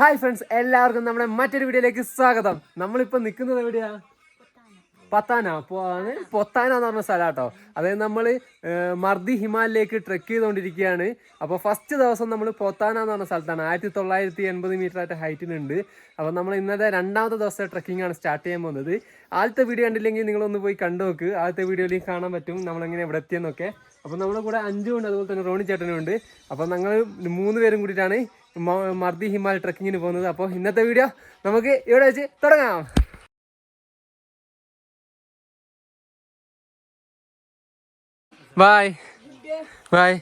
Hi friends എല്ലാവർക്കും നമ്മുടെ മറ്റൊരു വീഡിയോയിലേക്ക് സ്വാഗതം. നമ്മളിപ്പോൾ നിൽക്കുന്നത് എവിടെയാ? പത്താന. പൊത്താന എന്ന് പറഞ്ഞ സ്ഥലം കേട്ടോ. അതായത് നമ്മൾ മർദി ഹിമാലയിലേക്ക് ട്രെക്ക് ചെയ്തുകൊണ്ടിരിക്കുകയാണ്. അപ്പോൾ ഫസ്റ്റ് ദിവസം നമ്മൾ പൊത്താന എന്ന് പറഞ്ഞ സ്ഥലത്താണ്. ആയിരത്തി തൊള്ളായിരത്തി എൺപത് മീറ്റർ ആയിട്ട് ഹൈറ്റിനുണ്ട് അപ്പോൾ നമ്മൾ ഇന്നത്തെ രണ്ടാമത്തെ ദിവസത്തെ ട്രക്കിംഗ് ആണ് സ്റ്റാർട്ട് ചെയ്യാൻ പോകുന്നത്. ആദ്യത്തെ വീഡിയോ കണ്ടില്ലെങ്കിൽ നിങ്ങളൊന്ന് പോയി കണ്ടു നോക്ക്. ആദ്യത്തെ വീഡിയോയിൽ കാണാൻ പറ്റും. നമ്മളെങ്ങനെ ഇവിടെ എത്തിയെന്നൊക്കെ. അപ്പോൾ നമ്മുടെ കൂടെ അഞ്ചും ഉണ്ട് അതുപോലെ തന്നെ റോണി ചേട്ടനും ഉണ്ട് അപ്പോൾ ഞങ്ങൾ മൂന്ന് പേരും കൂടിയിട്ടാണ് മർദി ഹിമാലയ ട്രക്കിങ്ങിന് പോകുന്നത്. അപ്പോൾ ഇന്നത്തെ വീഡിയോ നമുക്ക് ഇവിടെ വെച്ച് തുടങ്ങാം. ബായ് ബായ്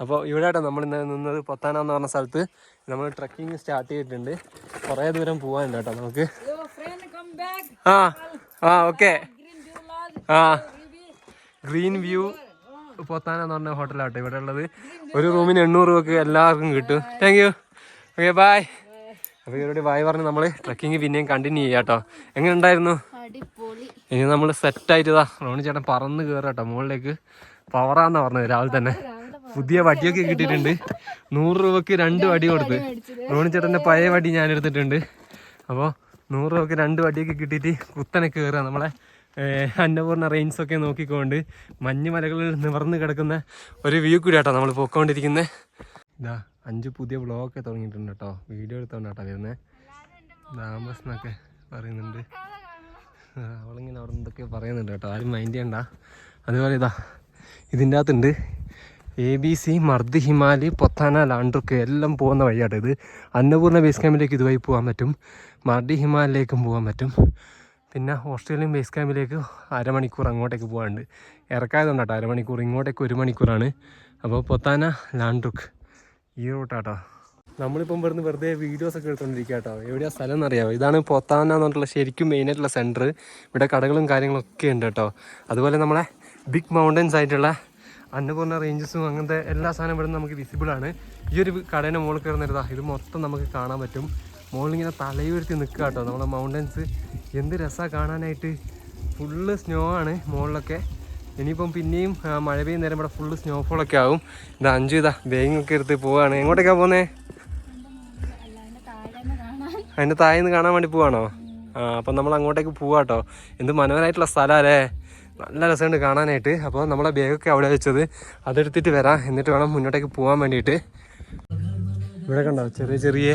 അപ്പോൾ ഇവിടെ ആട്ടോ നമ്മൾ ഇന്ന് നിന്നത് പൊത്താന എന്ന് പറഞ്ഞ സ്ഥലത്ത്. നമ്മൾ ട്രക്കിംഗ് സ്റ്റാർട്ട് ചെയ്തിട്ടുണ്ട്. കുറേ ദൂരം പോകാനുണ്ട് കേട്ടോ നമുക്ക്. ആ ആ ഓക്കെ. ആ. ഗ്രീൻ വ്യൂ പൊത്താന എന്ന് പറഞ്ഞ ഹോട്ടലാട്ടോ ഇവിടെ ഉള്ളത്. ഒരു റൂമിന് എണ്ണൂറ് രൂപക്ക് എല്ലാവർക്കും കിട്ടും. താങ്ക് യു ഓക്കെ ബായ് അപ്പോൾ ഇവരോട് ബായ് പറഞ്ഞ് നമ്മൾ ട്രക്കിംഗ് പിന്നെയും കണ്ടിന്യൂ ചെയ്യാം കേട്ടോ എങ്ങനെ ഉണ്ടായിരുന്നു ഇനി നമ്മൾ സെറ്റ് ആയിട്ടതാ. റോണി ചേട്ടൻ പറന്ന് കയറുക കേട്ടോ മുകളിലേക്ക്. പവറാന്നാ പറഞ്ഞത് രാവിലെ തന്നെ. പുതിയ വടിയൊക്കെ കിട്ടിയിട്ടുണ്ട്. നൂറ് രൂപക്ക് രണ്ട് വടി കൊടുത്ത്. റോണി ചേട്ടന്റെ പഴയ വടി ഞാൻ എടുത്തിട്ടുണ്ട്. അപ്പോൾ നൂറ് രൂപക്ക് രണ്ട് വടിയൊക്കെ കിട്ടിയിട്ട് കുത്തനെ കയറുക നമ്മളെ അന്നപൂർണ റേഞ്ച് ഒക്കെ നോക്കിക്കൊണ്ട് മഞ്ഞ് മലകളിൽ നിവർന്ന് കിടക്കുന്ന ഒരു വ്യൂ കൂടി കേട്ടോ നമ്മൾ പോയിക്കൊണ്ടിരിക്കുന്നത് ഇതാ. അഞ്ച് പുതിയ വ്ളോഗൊക്കെ തുടങ്ങിയിട്ടുണ്ട് കേട്ടോ. വീഡിയോ എടുത്തോണ്ട് കേട്ടോ വരുന്നത് താമസ് എന്നൊക്കെ പറയുന്നുണ്ട്. അവളിങ്ങനെ അവിടെ എന്തൊക്കെ പറയുന്നുണ്ട് കേട്ടോ. ആരും മൈൻഡ് ചെയ്യണ്ട. അതുപോലെ ഇതാ ഇതിന്റെ അകത്തുണ്ട്. A B C Mardi Himal Pothana Landruk എല്ലാം പോകുന്ന വഴിയാട്ടോ ഇത്. അന്നപൂർണ ബേസ് ക്യാമ്പിലേക്ക് ഇതുവഴി പോകാൻ പറ്റും. മർദി ഹിമാലയിലേക്കും പോകാൻ പറ്റും. പിന്നെ ഓസ്ട്രേലിയൻ ബേസ് ക്യാമ്പിലേക്ക് അരമണിക്കൂർ അങ്ങോട്ടേക്ക് പോകാനുണ്ട് ഇറക്കായതുകൊണ്ട് കേട്ടോ അരമണിക്കൂർ ഇങ്ങോട്ടേക്ക് ഒരു മണിക്കൂറാണ്. അപ്പോൾ പൊത്താന ലാൻഡ്രുക്ക്. ഈ റൂട്ടാട്ടോ നമ്മളിപ്പം ഇവിടുന്ന് വെറുതെ വീഡിയോസ് ഒക്കെ എടുത്തോണ്ടിരിക്കുക കേട്ടോ എവിടെയാ സ്ഥലം എന്നറിയാമോ ഇതാണ് പൊത്താന എന്ന് പറഞ്ഞിട്ടുള്ള ശരിക്കും മെയിനായിട്ടുള്ള സെന്റർ ഇവിടെ കടകളും കാര്യങ്ങളും ഒക്കെ ഉണ്ട് കേട്ടോ അതുപോലെ നമ്മളെ ബിഗ് മൗണ്ടൻസ് ആയിട്ടുള്ള അന്നപൂർണ റേഞ്ചസും അങ്ങനത്തെ എല്ലാ സാധനവും ഇവിടെ നമുക്ക് വിസിബിൾ ആണ്. ഈ ഒരു കടേന്റെ മുകളിൽ കയറുന്നിരുതാ ഇത് മൊത്തം നമുക്ക് കാണാൻ പറ്റും. മുകളിലിങ്ങനെ തലയുരുത്തി നിൽക്കുക കേട്ടോ നമ്മളെ മൗണ്ടൻസ് എന്ത് രസമാണ് കാണാനായിട്ട്. ഫുള്ള് സ്നോ ആണ് മുകളിലൊക്കെ ഇനിയിപ്പം പിന്നെയും മഴ പെയ്യുന്ന നേരം ഇവിടെ ഫുള്ള് സ്നോഫോളൊക്കെ ആവും. ഇത് അഞ്ചു ഇതാ ബേങ്ങൊക്കെ എടുത്ത് പോവാണ്. എങ്ങോട്ടേക്കാ പോകുന്നേ അതിന്റെ താഴെ നിന്ന് കാണാൻ വേണ്ടി പോവാണോ? ആ അപ്പം നമ്മൾ അങ്ങോട്ടേക്ക് പോവാട്ടോ എന്ത് മനോഹരമായിട്ടുള്ള സ്ഥലമല്ലേ നല്ല രസമുണ്ട് കാണാനായിട്ട്. അപ്പോൾ നമ്മളെ ബാഗൊക്കെ അവിടെ വെച്ചത് അതെടുത്തിട്ട് വരാം. എന്നിട്ട് വേണം മുന്നോട്ടേക്ക് പോകാൻ വേണ്ടിയിട്ട്. ഇവിടെ കണ്ടോ ചെറിയ ചെറിയ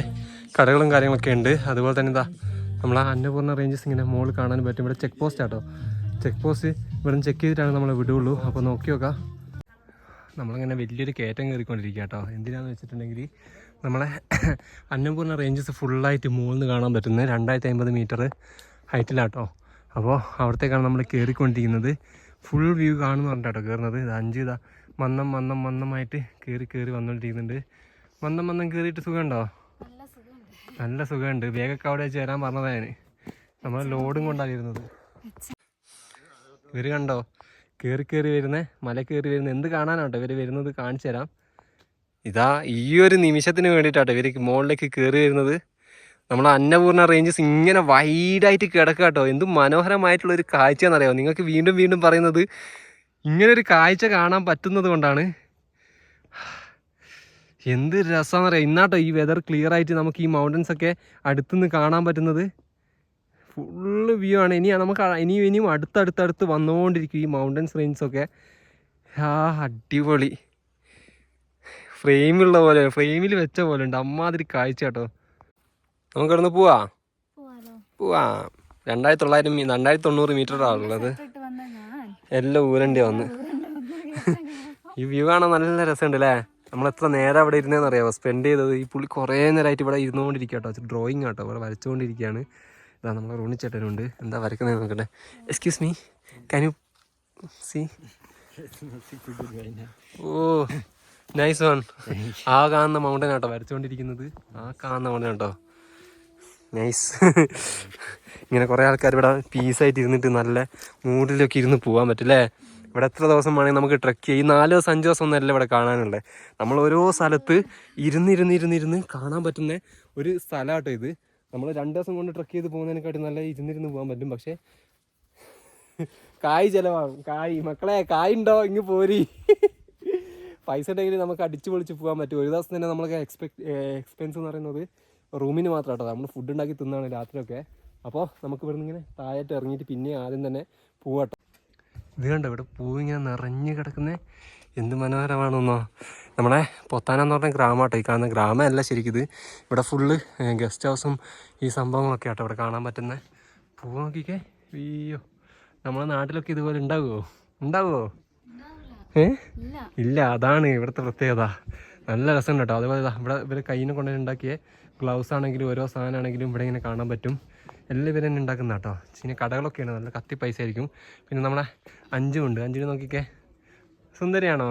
കടകളും കാര്യങ്ങളൊക്കെ ഉണ്ട്. അതുപോലെ തന്നെ എന്താ നമ്മളെ അന്നപൂർണ റേഞ്ചസ് ഇങ്ങനെ മോൾ കാണാൻ പറ്റും. ഇവിടെ ചെക്ക് പോസ്റ്റ് ആട്ടോ ചെക്ക് പോസ്റ്റ് ഇവിടെ ചെക്ക് ചെയ്തിട്ടാണ് നമ്മളെ വിടുള്ളൂ. അപ്പോൾ നോക്കി നോക്കാം. നമ്മളിങ്ങനെ വലിയൊരു കയറ്റം കയറിക്കൊണ്ടിരിക്കുക കേട്ടോ. എന്തിനാന്ന് വെച്ചിട്ടുണ്ടെങ്കിൽ നമ്മളെ അന്നപൂർണ റേഞ്ചസ് ഫുള്ളായിട്ട് മുകളിൽ കാണാൻ പറ്റുന്നത് രണ്ടായിരത്തി അമ്പത് മീറ്റർ ഹൈറ്റിലാട്ടോ അപ്പോൾ അവിടത്തേക്കാണ് നമ്മൾ കയറിക്കൊണ്ടിരിക്കുന്നത്. ഫുൾ വ്യൂ കാണുന്നു പറഞ്ഞിട്ടോ കയറുന്നത് ഇത് അഞ്ച് ഇതാ മന്നം മന്നം മന്നമായിട്ട് കയറി കയറി വന്നുകൊണ്ടിരിക്കുന്നുണ്ട് മന്നം മന്നം കയറിയിട്ട് സുഖമുണ്ടോ? നല്ല സുഖമുണ്ട്. നല്ല സുഖമുണ്ട്. വേഗമൊക്കെ അവിടെ വെച്ച് തരാൻ പറഞ്ഞതാണ് നമ്മൾ ലോഡും കൊണ്ടാണ് ഇരുന്നത് ഇവർ കണ്ടോ? കയറി കയറി വരുന്നേ മല കയറി വരുന്ന. എന്ത് കാണാനാട്ടോ ഇവർ വരുന്നത് കാണിച്ചു തരാം. ഇതാ ഈ ഒരു നിമിഷത്തിന് വേണ്ടിയിട്ടാട്ടോ ഇവർ മുകളിലേക്ക് കയറി വരുന്നത്. നമ്മൾ അന്നപൂർണ റേഞ്ചസ് ഇങ്ങനെ വൈഡായിട്ട് കിടക്കുക കേട്ടോ എന്ത് മനോഹരമായിട്ടുള്ള ഒരു കാഴ്ച എന്നറിയാമോ നിങ്ങൾക്ക് വീണ്ടും വീണ്ടും പറയുന്നത് ഇങ്ങനെ ഒരു കാഴ്ച കാണാൻ പറ്റുന്നത് കൊണ്ടാണ്. എന്ത് രസമാണെന്നറിയാം ഇന്നാട്ടോ ഈ വെതർ ക്ലിയർ ആയിട്ട് നമുക്ക് ഈ മൗണ്ടൻസ് ഒക്കെ അടുത്തുനിന്ന് കാണാൻ പറ്റുന്നത്. ഫുള്ള് വ്യൂ ആണ്. ഇനി നമുക്ക് ഇനിയും ഇനിയും അടുത്തടുത്തടുത്ത് വന്നുകൊണ്ടിരിക്കും ഈ മൗണ്ടൻസ് റേഞ്ചൊക്കെ ഒക്കെ. ആ അടിപൊളി. ഫ്രെയിമുള്ള പോലെ ഫ്രെയിമിൽ വെച്ച പോലെ ഉണ്ട്. അമ്മാതിരി കാഴ്ച കേട്ടോ. നമുക്ക് ഇവിടുന്ന് പോവാ? പോവാ. രണ്ടായിരത്തി തൊള്ളായിരം രണ്ടായിരത്തി തൊണ്ണൂറ് മീറ്റർ ആണുള്ളത് എല്ലാം ഊരണ്ടി വന്ന്. ഈ വ്യൂ കാണാൻ നല്ല രസമുണ്ട് അല്ലേ നമ്മൾ എത്ര നേരം അവിടെ ഇരുന്നേന്ന് അറിയാമോ സ്പെൻഡ് ചെയ്തത് ഈ പുള്ളി കുറേ നേരമായിട്ട് ഇവിടെ ഇരുന്നുകൊണ്ടിരിക്കുക കേട്ടോ ഡ്രോയിങ് കേട്ടോ ഇവിടെ വരച്ചുകൊണ്ടിരിക്കുകയാണ്. ഇതാ നമ്മളെ റോണിച്ചേട്ടനുണ്ട് എന്താ വരക്കുന്നത് നോക്കട്ടെ. Excuse me can you see oh nice one ആ കാണുന്ന മൗണ്ടൻ ആട്ടോ വരച്ചുകൊണ്ടിരിക്കുന്നത്. ആ കാണുന്ന മൗണ്ടൻ ആട്ടോ. നൈസ് ഇങ്ങനെ കുറേ ആൾക്കാർ ഇവിടെ പീസായിട്ട് ഇരുന്നിട്ട് നല്ല മൂഡിലൊക്കെ ഇരുന്ന് പോകാൻ പറ്റില്ലേ ഇവിടെ എത്ര ദിവസം വേണമെങ്കിൽ നമുക്ക് ട്രക്ക് ചെയ്യാം. ഈ നാല് ദിവസം അഞ്ച് ദിവസം ഒന്നല്ല ഇവിടെ കാണാനുള്ളത്. നമ്മൾ ഓരോ സ്ഥലത്ത് ഇരുന്നിരുന്ന് ഇരുന്നിരുന്ന് കാണാൻ പറ്റുന്ന ഒരു സ്ഥലമാട്ടോ ഇത്. നമ്മൾ രണ്ട് ദിവസം കൊണ്ട് ട്രക്ക് ചെയ്ത് പോകുന്നതിനെക്കാട്ടി നല്ല ഇരുന്നിരുന്ന് പോകാൻ പറ്റും. പക്ഷേ കായ് ചിലവാകും. കായ്. മക്കളെ കായ് ഉണ്ടോ? ഇങ്ങ് പോരി. പൈസ ഉണ്ടെങ്കിൽ നമുക്ക് അടിച്ചു പൊളിച്ച് പോകാൻ പറ്റും. ഒരു ദിവസം തന്നെ നമ്മൾക്ക് എക്സ്പെക്ട് എക്സ്പെൻസ് എന്ന് പറയുന്നത് റൂമിന് മാത്രം കേട്ടോ നമ്മൾ ഫുഡ് ഉണ്ടാക്കി തിന്നാണ് രാത്രിയൊക്കെ. അപ്പോൾ നമുക്ക് ഇവിടുന്ന് ഇങ്ങനെ താഴായിട്ട് ഇറങ്ങിയിട്ട് പിന്നെ ആദ്യം തന്നെ പോവാട്ടോ. ഇത് കണ്ടോ? ഇവിടെ പൂവിങ്ങനെ നിറഞ്ഞു കിടക്കുന്നത് എന്ത് മനോഹരമാണെന്നോ. നമ്മളെ പൊത്താനെന്ന് പറഞ്ഞ ഗ്രാമമാട്ടോ. ഈ കാണുന്ന ഗ്രാമമല്ല ശരിക്കും ഇത്. ഇവിടെ ഫുള്ള് ഗസ്റ്റ് ഹൗസും ഈ സംഭവങ്ങളൊക്കെ ആട്ടോ ഇവിടെ കാണാൻ പറ്റുന്ന. പൂ നോക്കിക്കേ. അയ്യോ. നമ്മളെ നാട്ടിലൊക്കെ ഇതുപോലെ ഉണ്ടാവുമോ ഉണ്ടാവുമോ ഏ? ഇല്ല. അതാണ് ഇവിടുത്തെ പ്രത്യേകത. നല്ല രസമുണ്ട് കേട്ടോ. അതുപോലെ ഇവിടെ ഇവർ കയ്യിനെ കൊണ്ടുണ്ടാക്കിയ ഗ്ലൗസ് ആണെങ്കിലും ഓരോ സാധനമാണെങ്കിലും ഇവിടെ ഇങ്ങനെ കാണാൻ പറ്റും. എല്ലാം ഇവർ തന്നെ ഉണ്ടാക്കുന്ന കേട്ടോ. പിന്നെ കടകളൊക്കെയാണ്. നല്ല കത്തി പൈസ ആയിരിക്കും പിന്നെ നമ്മളെ അഞ്ചുമുണ്ട്. അഞ്ചിന് നോക്കിക്കേ. സുന്ദരിയാണോ?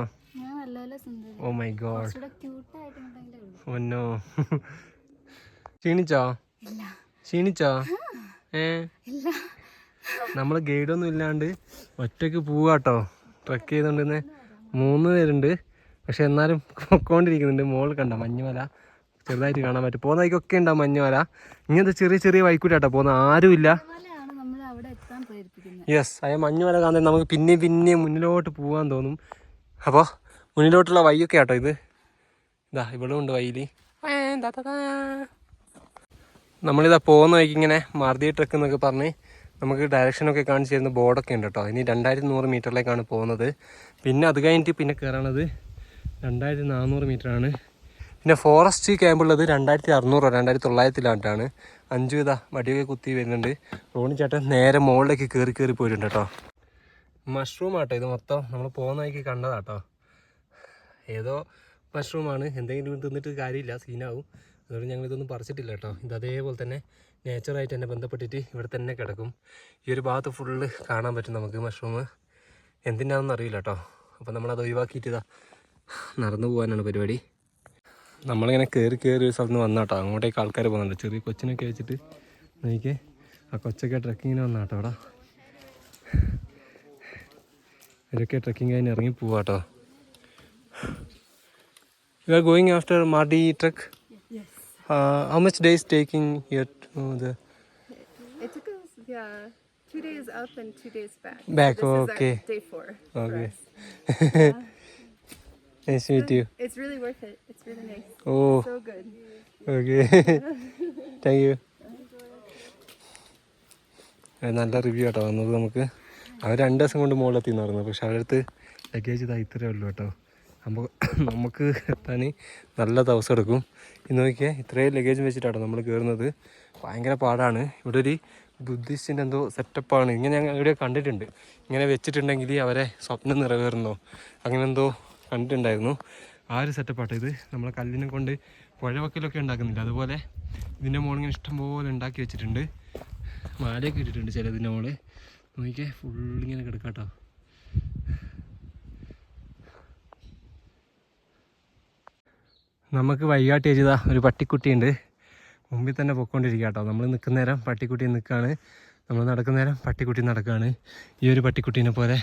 ഓ മൈ ഗോഡ് ഒന്നോ ക്ഷീണിച്ചോ? ക്ഷീണിച്ചോ? ഏ? നമ്മൾ ഗൈഡൊന്നും ഇല്ലാണ്ട് ഒറ്റയ്ക്ക് പോവാട്ടോ. ട്രക്ക് ചെയ്തുകൊണ്ടിരുന്ന് മൂന്ന് പേരുണ്ട്. പക്ഷെ എന്നാലും പൊക്കോണ്ടിരിക്കുന്നുണ്ട്. മോൾ കണ്ട? മഞ്ഞുമല. ചെറുതായിട്ട് കാണാൻ പറ്റും. പോകുന്ന വഴിക്കൊക്കെ ഉണ്ടാവും മഞ്ഞുമല? ഇങ്ങനത്തെ ചെറിയ ചെറിയ വൈക്കൂട്ടാട്ടോ പോകുന്ന ആരുമില്ല. യെസ് അയ മഞ്ഞുമല കാണാൻ നമുക്ക് പിന്നെയും പിന്നെയും മുന്നിലോട്ട് പോവാൻ തോന്നും. അപ്പോൾ മുന്നിലോട്ടുള്ള വഴിയൊക്കെ ആട്ടോ ഇത്. ഇതാ ഇവിടെ ഉണ്ട് വഴിയിൽ നമ്മളിതാ പോകുന്ന വഴിക്ക് ഇങ്ങനെ മാർദി ട്രക്ക് എന്നൊക്കെ പറഞ്ഞ് നമുക്ക് ഡയറക്ഷനൊക്കെ കാണിച്ചു തരുന്ന ബോർഡൊക്കെ ഉണ്ട് കേട്ടോ. ഇനി രണ്ടായിരത്തി നൂറ് മീറ്ററിലേക്കാണ് പോകുന്നത്. പിന്നെ അത് കഴിഞ്ഞിട്ട് പിന്നെ കയറണത് രണ്ടായിരത്തി നാനൂറ് മീറ്ററാണ്. പിന്നെ ഫോറസ്റ്റ് ക്യാമ്പുള്ളത് രണ്ടായിരത്തി അറുന്നൂറോ രണ്ടായിരത്തി തൊള്ളായിരത്തിലാണ്ടാണ് അഞ്ചു ഇതാ വടിയൊക്കെ കുത്തി വരുന്നുണ്ട്. റോണി ചേട്ടൻ നേരെ മുകളിലേക്ക് കയറി കയറി പോയിട്ടുണ്ട് കേട്ടോ. മഷ്റൂം ആട്ടോ ഇത് മൊത്തം. നമ്മൾ പോകുന്ന വഴിക്ക് കണ്ടതാട്ടോ. ഏതോ മഷ്റൂമാണ് എന്തെങ്കിലും തിന്നിട്ട് കാര്യമില്ല സീനാവും. അതുകൊണ്ട് ഞങ്ങൾ ഇതൊന്നും പറിച്ചിട്ടില്ല കേട്ടോ. ഇത് അതേപോലെ തന്നെ നേച്ചറായിട്ട് തന്നെ ബന്ധപ്പെട്ടിട്ട് ഇവിടെ തന്നെ കിടക്കും. ഈ ഒരു ഭാഗത്ത് ഫുള്ള് കാണാൻ പറ്റും നമുക്ക് മഷ്റൂം എന്തിനാണെന്ന് അറിയില്ല കേട്ടോ. അപ്പോൾ നമ്മളത് ഒഴിവാക്കിയിട്ട് നടന്നു പോകാനാണ് പരിപാടി. നമ്മളിങ്ങനെ കയറി കയറി ഒരു സ്ഥലത്ത് നിന്ന് വന്നാട്ടോ അങ്ങോട്ടേക്ക് ആൾക്കാർ പോകുന്നുണ്ട്. ചെറിയ കൊച്ചിനൊക്കെ വെച്ചിട്ട് എനിക്ക് ആ കൊച്ചൊക്കെ ട്രക്കിങ്ങിന് വന്നാട്ടോ അവിടെ ഇവരൊക്കെ ട്രക്കിങ് കഴിഞ്ഞ് ഇറങ്ങി പോവാട്ടോ you are going after Mardi trek Yes. How much days taking here to the It took us, yeah, two days up and two days back. Back, this is okay. day four. Okay. us. Nice meet you It's really worth it. It's really nice. Oh So good. Okay thank you നല്ല review കേട്ടോ വന്നത് നമുക്ക് അവർ രണ്ട് ദിവസം കൊണ്ട് മുകളിലെത്തി എന്ന് പറയുന്നത് പക്ഷെ അവരടുത്ത് ലഗേജ് ഇതാ ഇത്രയേ ഉള്ളൂ കേട്ടോ നമുക്ക് എത്താൻ നല്ല ദിവസം എടുക്കും. ഇന്ന് നോക്കിയാൽ ഇത്രയും ലഗേജ് വെച്ചിട്ടാണ് നമ്മൾ കയറുന്നത് ഭയങ്കര പാടാണ്. ഇവിടെ ഒരു ബുദ്ധിസ്റ്റിന്റെ എന്തോ സെറ്റപ്പാണ് ഇങ്ങനെ ഞങ്ങൾ ഇവിടെ കണ്ടിട്ടുണ്ട്. ഇങ്ങനെ വെച്ചിട്ടുണ്ടെങ്കിൽ അവരെ സ്വപ്നം നിറവേറുന്നോ? അങ്ങനെ എന്തോ കണ്ടിട്ടുണ്ടായിരുന്നു. ആ ഒരു സെറ്റപ്പാട്ട് ഇത്. നമ്മളെ കല്ലിനെ കൊണ്ട് പുഴവക്കലൊക്കെ ഉണ്ടാക്കുന്നില്ല? അതുപോലെ ഇതിന്റെ മോൾ ഇങ്ങനെ ഇഷ്ടംപോലെ ഉണ്ടാക്കി വെച്ചിട്ടുണ്ട്. മാലയൊക്കെ ഇട്ടിട്ടുണ്ട് ചിലതിന്റെ മോൾ നോക്കിയാൽ ഫുള്ളിങ്ങനെ കിടക്കാട്ടോ. നമുക്ക് വൈകാട്ടി ചെയ്ത ഒരു പട്ടിക്കുട്ടിയുണ്ട്. മുമ്പിൽ തന്നെ പൊയ്ക്കൊണ്ടിരിക്കുക കേട്ടോ. നമ്മൾ നിൽക്കുന്ന നേരം പട്ടിക്കുട്ടി നിൽക്കുകയാണ് നമ്മൾ നടക്കുന്ന നേരം പട്ടിക്കുട്ടി നടക്കുകയാണ് ഈ ഒരു പട്ടിക്കുട്ടീനെ പോലെ.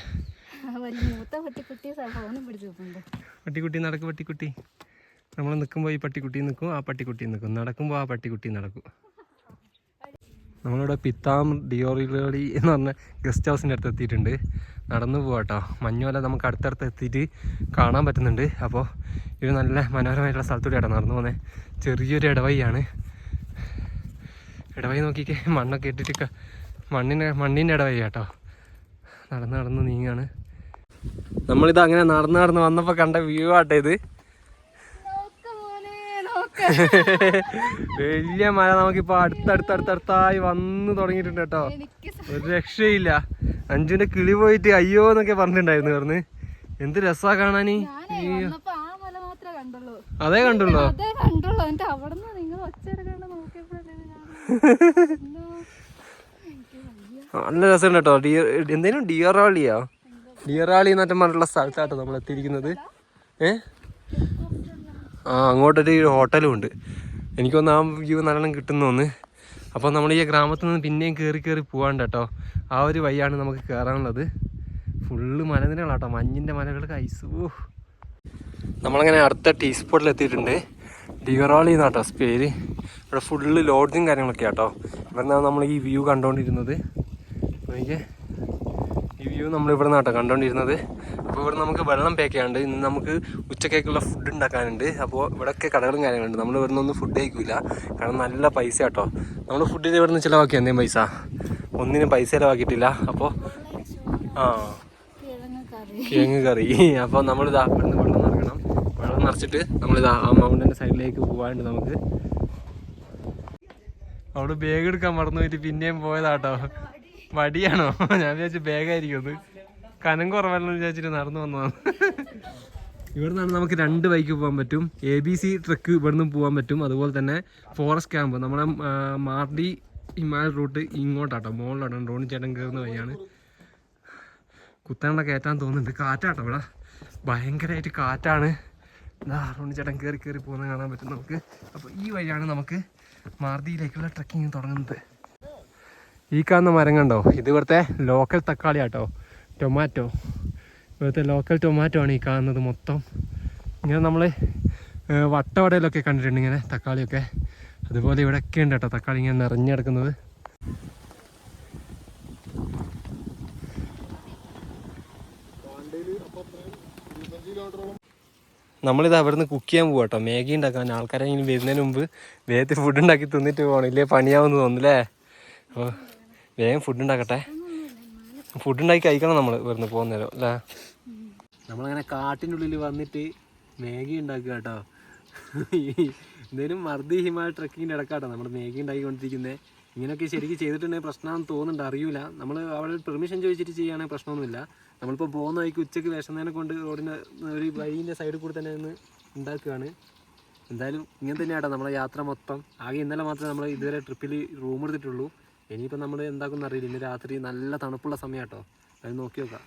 പട്ടിക്കുട്ടി നടക്കും പട്ടിക്കുട്ടി. നമ്മൾ നിൽക്കുമ്പോൾ ഈ പട്ടിക്കുട്ടി നിൽക്കും ആ പട്ടിക്കുട്ടി നിൽക്കും നടക്കുമ്പോൾ ആ പട്ടിക്കുട്ടി നടക്കും. നമ്മളിവിടെ പിത്താം ഡിയോറിലോടി എന്ന് പറഞ്ഞ ഗസ്റ്റ് ഹൗസിന്റെ അടുത്ത് എത്തിയിട്ടുണ്ട്. നടന്നു പോവാട്ടോ. മഞ്ഞുമല നമുക്ക് അടുത്തടുത്ത് എത്തിയിട്ട് കാണാൻ പറ്റുന്നുണ്ട്. അപ്പോൾ ഇത് നല്ല മനോഹരമായിട്ടുള്ള സ്ഥലത്തൂടെയാണ് നടന്നു പോകുന്നത് ചെറിയൊരു ഇടവഴിയാണ്. ഇടവഴി നോക്കിക്കേ മണ്ണൊക്കെ ഇട്ടിട്ട് മണ്ണിന്റെ മണ്ണിന്റെ ഇടവഴി കേട്ടോ നടന്ന് നടന്ന് നീങ്ങാണ്. നമ്മളിത് അങ്ങനെ നടന്ന് നടന്ന് വന്നപ്പോൾ കണ്ട വ്യൂ ആട്ടേ ഇത്. വലിയ മല നമുക്കിപ്പോ അടുത്തടുത്തടുത്തടുത്തായി വന്നു തുടങ്ങിയിട്ടുണ്ട് കേട്ടോ. ഒരു രക്ഷയില്ല. അഞ്ചുവിന്റെ കിളി പോയിട്ട് അയ്യോ എന്നൊക്കെ പറഞ്ഞിട്ടുണ്ടായിരുന്നു പറഞ്ഞ്. എന്ത് രസാ കാണാനി? അതേ കണ്ടുള്ളോ. നല്ല രസമുണ്ട് കേട്ടോ. ഡിയർ എന്തേലും ഡിയറാളിയോ ഡിയറാളി എന്നറ്റം പറഞ്ഞിട്ടുള്ള സ്ഥലത്താട്ടോ നമ്മൾ എത്തിയിരിക്കുന്നത് ഏ? ആ അങ്ങോട്ടൊരു ഹോട്ടലും ഉണ്ട് എനിക്കൊന്ന് ആ വ്യൂ നല്ലോണം കിട്ടുന്നൊന്ന്. അപ്പോൾ നമ്മൾ ഈ ഗ്രാമത്തിൽ നിന്ന് പിന്നെയും കയറി കയറി പോകാണ്ട് കേട്ടോ ആ ഒരു വഴിയാണ് നമുക്ക് കയറാനുള്ളത് ഫുള്ള് മലനിരകളാട്ടോ. മഞ്ഞിന്റെ മലകൾക്ക് ഐസ് നമ്മളങ്ങനെ അടുത്ത ടീ സ്പോട്ടിൽ എത്തിയിട്ടുണ്ട് ഡിയറാളി എന്നാട്ടോ പേര്. ഇവിടെ ഫുള്ള് ലോഡ്ജും കാര്യങ്ങളൊക്കെ ആട്ടോ ഇവിടുന്നാണ് നമ്മൾ ഈ വ്യൂ കണ്ടുകൊണ്ടിരുന്നത് നോക്കിയേ. ഈ വ്യൂ നമ്മൾ ഇവിടെ നിന്നാട്ടോ കണ്ടുകൊണ്ടിരുന്നത് അപ്പോൾ ഇവിടെ നമുക്ക് വെള്ളം പാക്ക് ചെയ്യാണ്ട് ഇന്ന് നമുക്ക് ഉച്ചക്കേക്കുള്ള ഫുഡ് ഉണ്ടാക്കാനുണ്ട് അപ്പോൾ ഇവിടെയൊക്കെ കടകളും കാര്യങ്ങളുണ്ട്. നമ്മൾ ഇവിടെ നിന്നൊന്നും ഫുഡ് കഴിക്കില്ല കാരണം നല്ല പൈസ കേട്ടോ. നമ്മൾ ഫുഡിന് ഇവിടെ നിന്ന് ചിലവാക്കി എന്തേലും പൈസ? ഒന്നിനും പൈസ ചിലവാക്കിയിട്ടില്ല. അപ്പോൾ ആ. കിഴങ്ങ് കറി. അപ്പോൾ നമ്മളിതാ ഇവിടെ നിന്ന് വെള്ളം നിറക്കണം വെള്ളം നിറച്ചിട്ട് നമ്മളിതാ ആ മൗണ്ടന്റെ സൈഡിലേക്ക് പോകാനുണ്ട് നമുക്ക്. അവിടെ ബാഗ് എടുക്കാൻ മറന്നു പോയിട്ട് പിന്നെയും പോയതാട്ടോ. മടിയാണോ? ഞാൻ വിചാരിച്ചു ബാഗായിരിക്കും അത് കനം കുറവല്ലെന്ന് വിചാരിച്ചിട്ട് നടന്നു വന്നതാണ്. ഇവിടുന്നാണ് നമുക്ക് രണ്ട് ബൈക്ക് പോകാൻ പറ്റും. എ ബി സി ട്രക്ക് ഇവിടെ നിന്ന് പോകാൻ പറ്റും. അതുപോലെ തന്നെ ഫോറസ്റ്റ് ക്യാമ്പ് നമ്മുടെ മാർഡി ഹിമാലയ റൂട്ട് ഇങ്ങോട്ടാട്ടോ. മുകളിലോട്ടോ ഡ്രോണി ചേട്ടൻ കയറുന്ന വഴിയാണ്. കുത്താനുള്ള കയറ്റാൻ തോന്നുന്നുണ്ട്. കാറ്റാട്ടോ ഇവിടെ. ഭയങ്കരമായിട്ട് കാറ്റാണ്. എന്താ റോണി ചേട്ടൻ കയറി കയറി പോകുന്നത് കാണാൻ പറ്റും നമുക്ക്. അപ്പോൾ ഈ വഴിയാണ് നമുക്ക് മാർദിയിലേക്കുള്ള ട്രക്കിങ് തുടങ്ങുന്നത്. ഈ കാണുന്ന മരം കണ്ടോ? ഇത് ഇവിടുത്തെ ലോക്കൽ തക്കാളി ആട്ടോ. ടൊമാറ്റോ ഇവിടുത്തെ ലോക്കൽ ടൊമാറ്റോ ആണ് ഈ കാണുന്നത് മൊത്തം. ഇങ്ങനെ നമ്മൾ വട്ടവടയിലൊക്കെ കണ്ടിട്ടുണ്ട് ഇങ്ങനെ തക്കാളിയൊക്കെ. അതുപോലെ ഇവിടെയൊക്കെ ഉണ്ട് കേട്ടോ തക്കാളി ഇങ്ങനെ നിറഞ്ഞു കിടക്കുന്നത്. നമ്മളിത് അവിടുന്ന് കുക്ക് ചെയ്യാൻ പോവാ കേട്ടോ. മാഗി ഉണ്ടാക്കാൻ. ആൾക്കാരെങ്കിലും വരുന്നതിന് മുമ്പ് വേഗത്തിൽ ഫുഡ് ഉണ്ടാക്കി തിന്നിട്ട് പോകണം ഇല്ലേ പണിയാവുമെന്ന് തോന്നുന്നില്ലേ അപ്പോൾ വേഗം ഫുഡ് ഉണ്ടാക്കട്ടെ. ഫുഡ് ഉണ്ടാക്കി കഴിക്കണം നമ്മൾ ഇവിടുന്ന് പോകുന്നേരം അല്ലേ? നമ്മളങ്ങനെ കാട്ടിന്റെ ഉള്ളിൽ വന്നിട്ട് മാഗി ഉണ്ടാക്കുക കേട്ടോ. എന്തേലും മർദ്ദി ഹിമാലയ ട്രക്കിങ്ങിന്റെ ഇടക്കാട്ടോ നമ്മൾ മാഗി ഉണ്ടാക്കിക്കൊണ്ടിരിക്കുന്നത് ഇങ്ങനെയൊക്കെ ശരിക്കും ചെയ്തിട്ടുണ്ടെങ്കിൽ പ്രശ്നമാണെന്ന് തോന്നുന്നുണ്ട് അറിയില്ല നമ്മൾ അവിടെ പെർമിഷൻ ചോദിച്ചിട്ട് ചെയ്യുകയാണെങ്കിൽ പ്രശ്നമൊന്നുമില്ല. നമ്മളിപ്പോൾ പോകുന്ന വഴിക്ക് ഉച്ചയ്ക്ക് വിശന്നതിനെ കൊണ്ട് റോഡിന്റെ ഒരു വഴീന്റെ സൈഡിൽ കൂടി തന്നെ ഒന്ന് ഉണ്ടാക്കുകയാണ്. എന്തായാലും ഇങ്ങനെ തന്നെയാട്ടോ നമ്മളെ യാത്ര മൊത്തം. ആകെ ഇന്നലെ മാത്രമേ നമ്മൾ ഇതുവരെ ട്രിപ്പിൽ റൂം എടുത്തിട്ടുള്ളൂ. ഇനിയിപ്പോൾ നമ്മൾ എന്താക്കുന്ന അറിയില്ല. ഇന്ന് രാത്രി നല്ല തണുപ്പുള്ള സമയം കേട്ടോ അത് നോക്കി നോക്കാം.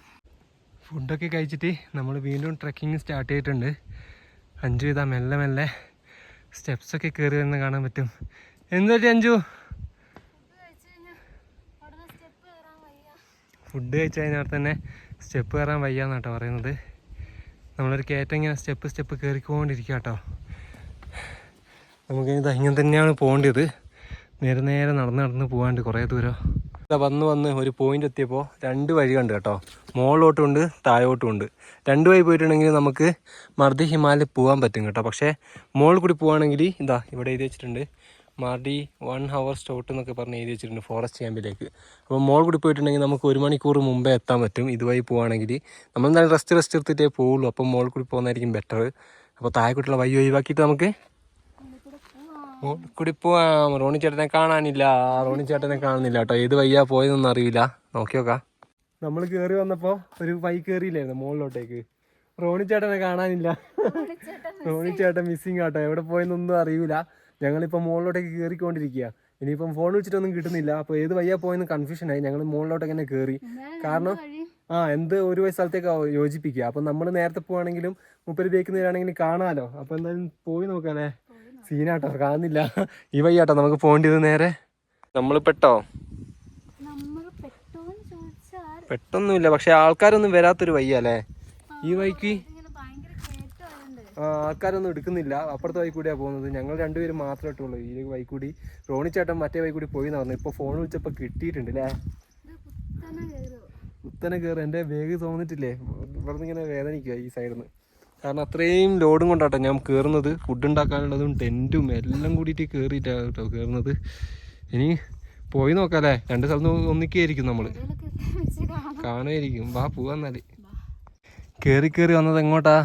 ഫുഡൊക്കെ കഴിച്ചിട്ട് നമ്മൾ വീണ്ടും ട്രക്കിങ് സ്റ്റാർട്ട് ചെയ്തിട്ടുണ്ട്. അഞ്ചു ഇതാ മെല്ലെ മെല്ലെ സ്റ്റെപ്സൊക്കെ കയറി വരുന്ന കാണാൻ പറ്റും. എന്താ അഞ്ചു? ഫുഡ് കഴിച്ച് കഴിഞ്ഞാൽ തന്നെ സ്റ്റെപ്പ് കയറാൻ വയ്യ എന്നാട്ടോ പറയുന്നത്. നമ്മളൊരു കയറ്റം ഇങ്ങനെ സ്റ്റെപ്പ് സ്റ്റെപ്പ് കയറിക്കൊണ്ടിരിക്കുക കേട്ടോ നമുക്ക് ഇതാ തന്നെയാണ് പോകേണ്ടത്. നേരെ നേരെ നടന്ന് നടന്ന് പോകാണ്ട് കുറേ ദൂരം. വന്ന് വന്ന് ഒരു പോയിന്റ് എത്തിയപ്പോൾ രണ്ട് വഴി കണ്ട് കേട്ടോ. മുകളിലോട്ടും ഉണ്ട് താഴോട്ടും ഉണ്ട്. രണ്ട് വഴി പോയിട്ടുണ്ടെങ്കിൽ നമുക്ക് മർദി ഹിമാലയ പോകാൻ പറ്റും കേട്ടോ. പക്ഷേ മുകളിൽ കൂടി പോവുകയാണെങ്കിൽ ഇതാ ഇവിടെ എഴുതി വെച്ചിട്ടുണ്ട്. മാർഡി വൺ ഹവർ സ്റ്റോട്ട് എന്നൊക്കെ പറഞ്ഞ് എഴുതി വെച്ചിട്ടുണ്ട് ഫോറസ്റ്റ് ക്യാമ്പിലേക്ക് അപ്പോൾ മോൾ കൂടി പോയിട്ടുണ്ടെങ്കിൽ നമുക്ക് ഒരു മണിക്കൂർ മുമ്പേ എത്താൻ പറ്റും. ഇതുവഴി പോവുകയാണെങ്കിൽ നമ്മൾ എന്തായാലും റെസ്റ്റ് റെസ്റ്റ് എടുത്തിട്ടേ പോവുള്ളൂ. അപ്പം മോൾ കൂടി പോകുന്നതായിരിക്കും ബെറ്റർ അപ്പോൾ താഴെക്കുട്ടുള്ള വഴി ഒഴിവാക്കിയിട്ട് നമുക്ക് കൂടി പോവാം റോണി ചേട്ടനെ കാണാനില്ല. റോണി ചേട്ടനെ കാണുന്നില്ല കേട്ടോ. ഏത് വയ്യാ പോയതൊന്നും അറിയില്ല. നോക്കി നോക്കാം. നമ്മൾ കേറി വന്നപ്പോൾ ഒരു വൈ കയറിയില്ലായിരുന്നു മുകളിലോട്ടേക്ക് റോണി ചേട്ടനെ കാണാനില്ല. റോണി ചേട്ടൻ മിസ്സിങ് ആട്ടോ. എവിടെ പോയെന്നൊന്നും അറിയൂല. ഞങ്ങളിപ്പോൾ മുകളിലോട്ടേക്ക് കയറിക്കൊണ്ടിരിക്കുക ഇനിയിപ്പം ഫോൺ വിളിച്ചിട്ടൊന്നും കിട്ടുന്നില്ല. അപ്പോൾ ഏത് വയ്യാ പോയെന്ന് കൺഫ്യൂഷൻ ആയി ഞങ്ങൾ മുകളിലോട്ടേക്ക് തന്നെ കയറി കാരണം ആ എന്ത് ഒരു വയ സ്ഥലത്തേക്ക് യോജിപ്പിക്കുക അപ്പം നമ്മൾ നേരത്തെ പോവാണെങ്കിലും മുപ്പത് ഉപയോഗിക്കുന്നവരാണെങ്കിലും കാണാമല്ലോ അപ്പോൾ എന്തായാലും പോയി നോക്കാല്ലേ സീനാട്ടോ കാണുന്നില്ല. ഈ വയ്യാട്ടോ നമുക്ക് പോകേണ്ടത് നേരെ. നമ്മൾ പെട്ടോ? പെട്ടൊന്നുമില്ല പക്ഷെ ആൾക്കാരൊന്നും വരാത്തൊരു വയ്യ അല്ലേ ഈ വഴിക്ക് ആൾക്കാരൊന്നും എടുക്കുന്നില്ല. അപ്പുറത്തെ വഴി കൂടിയാണ് പോകുന്നത്. ഞങ്ങൾ രണ്ടുപേരും മാത്രമേ ഇട്ടുള്ളൂ. ഈ വഴി കൂടി റോണി ചേട്ടൻ മറ്റേ വഴി കൂടി പോയി നടന്നു. ഇപ്പോൾ ഫോൺ വിളിച്ചപ്പോൾ കിട്ടിയിട്ടുണ്ട് അല്ലേ ഇത് കുത്തനെ കയറും കുത്തനെ കയറി എന്റെ വേഗ് തോന്നിട്ടില്ലേ? ഇവിടെ ഇങ്ങനെ വേദനിക്കുക ഈ സൈഡിൽ നിന്ന് കാരണം അത്രയും ലോഡും കൊണ്ടാട്ടോ ഞാൻ കയറുന്നത് ഫുഡ് ഉണ്ടാക്കാനുള്ളതും ടെന്റും എല്ലാം കൂടിയിട്ട് കയറിയിട്ടാണ് കേട്ടോ കയറുന്നത് ഇനി പോയി നോക്കാല്ലേ? രണ്ട് സ്ഥലത്ത് ഒന്നിക്കായിരിക്കും നമ്മൾ കാണുമായിരിക്കും. വാ പോവാന്നാൽ കയറി കയറി വന്നത് എങ്ങോട്ടാ?